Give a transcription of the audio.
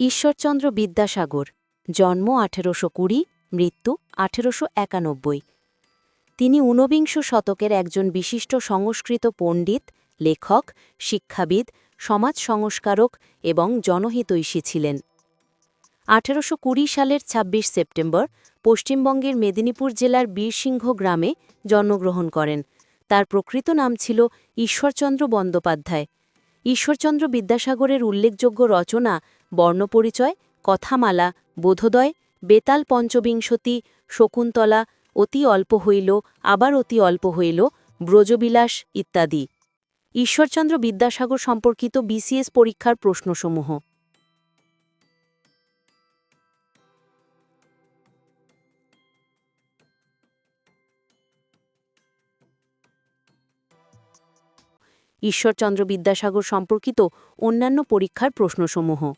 ঈশ্বরচন্দ্র বিদ্যাসাগর, জন্ম আঠেরোশো কুড়ি, মৃত্যু আঠেরোশো একানব্বই। তিনি ঊনবিংশ শতকের একজন বিশিষ্ট সংস্কৃত পণ্ডিত, লেখক, শিক্ষাবিদ, সমাজ সংস্কারক এবং জনহিতৈষী ছিলেন। আঠেরোশো কুড়ি সালের ২৬ সেপ্টেম্বর পশ্চিমবঙ্গের মেদিনীপুর জেলার বীরসিংহ গ্রামে জন্মগ্রহণ করেন। তার প্রকৃত নাম ছিল ঈশ্বরচন্দ্র বন্দ্যোপাধ্যায়। ঈশ্বরচন্দ্র বিদ্যাসাগরের উল্লেখযোগ্য রচনা বর্ণপরিচয়, কথামালা, বোধোদয়, বেতাল পঞ্চবিংশতি, শকুন্তলা, অতি অল্প হইল, আবার অতি অল্প হইল, ব্রজবিলাস ইত্যাদি। ঈশ্বরচন্দ্র বিদ্যাসাগর সম্পর্কিত বিসিএস পরীক্ষার প্রশ্নসমূহ। ঈশ্বরচন্দ্র বিদ্যাসাগর সম্পর্কিত অন্যান্য পরীক্ষার প্রশ্নসমূহ।